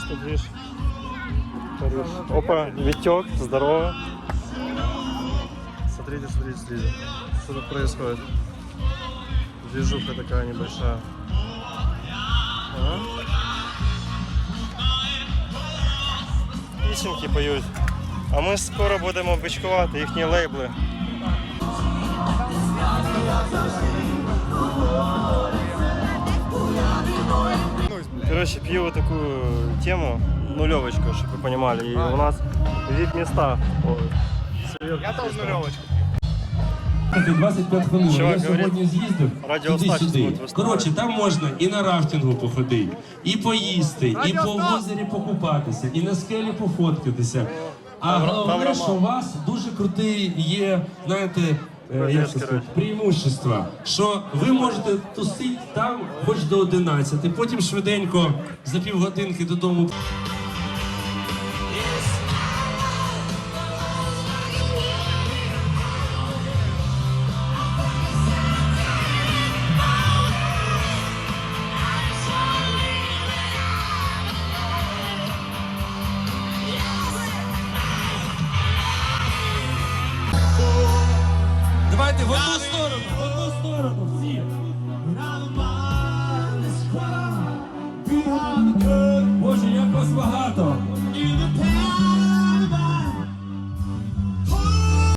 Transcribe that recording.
чисто движ. Париж. Опа, Витек, здорово. Смотрите, смотрите, смотрите. Что тут происходит? Движуха такая небольшая. Пісеньки поють. А ми скоро будемо бичкувати їхні лейбли. Короче, пью вот такую тему, нулевочку, чтобы вы понимали. И у нас вид места. Я тоже нулевочку. 25 хвилин. Чувак Я сьогодні з'їздив радіостатус туди-сюди. Коротше, там можна і на рафтингу походити, і поїсти, і по озері покупатися, і на скелі пофоткатися. А головне, що у вас дуже крутий є, знаєте, як це сказати, преимущества, що ви можете тусити там хоч до 11, потім швиденько за півгодинки додому Давайте в одну сторону, в одну сторону, всі. Боже, як вас багато.